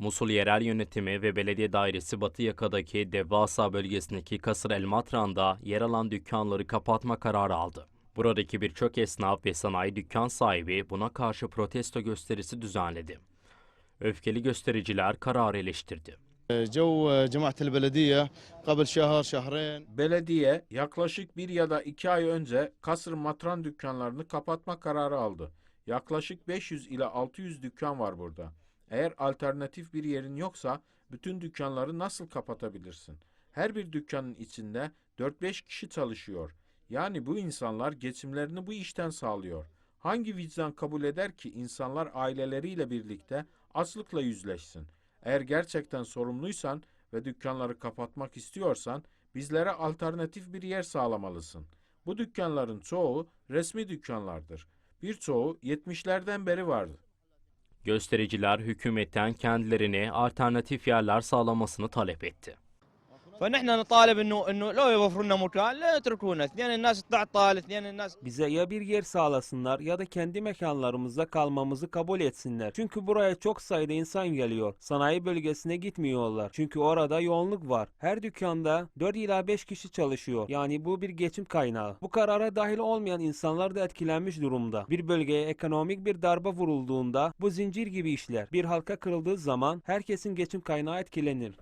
Musul Yerel Yönetimi ve Belediye Dairesi Batı Yaka'daki devasa bölgesindeki Kasır El Matran'da yer alan dükkanları kapatma kararı aldı. Buradaki birçok esnaf ve sanayi dükkan sahibi buna karşı protesto gösterisi düzenledi. Öfkeli göstericiler kararı eleştirdi. Belediye yaklaşık bir ya da iki ay önce Kasır Matran dükkanlarını kapatma kararı aldı. Yaklaşık 500 ile 600 dükkan var burada. Eğer alternatif bir yerin yoksa bütün dükkanları nasıl kapatabilirsin? Her bir dükkanın içinde 4-5 kişi çalışıyor. Yani bu insanlar geçimlerini bu işten sağlıyor. Hangi vicdan kabul eder ki insanlar aileleriyle birlikte açlıkla yüzleşsin? Eğer gerçekten sorumluysan ve dükkanları kapatmak istiyorsan bizlere alternatif bir yer sağlamalısın. Bu dükkanların çoğu resmi dükkanlardır. Birçoğu 70'lerden beri vardı. Göstericiler hükümetten kendilerine alternatif yerler sağlamasını talep etti. فنحن نطالب انه انه لو يوفروا لنا مكان لا يتركونا اثنين الناس تعطل اثنين الناس Bize ya bir yer sağlasınlar ya da kendi mekanlarımızda kalmamızı kabul etsinler. Çünkü buraya çok sayıda insan geliyor. Sanayi bölgesine gitmiyorlar. Çünkü orada yoğunluk var. Her dükkanda 4 ila 5 kişi çalışıyor. Yani bu bir geçim kaynağı. Bu karara dahil olmayan insanlar da etkilenmiş durumda. Bir bölgeye ekonomik bir darbe vurulduğunda bu zincir gibi işler. Bir halka kırıldığı zaman herkesin geçim kaynağı etkilenir.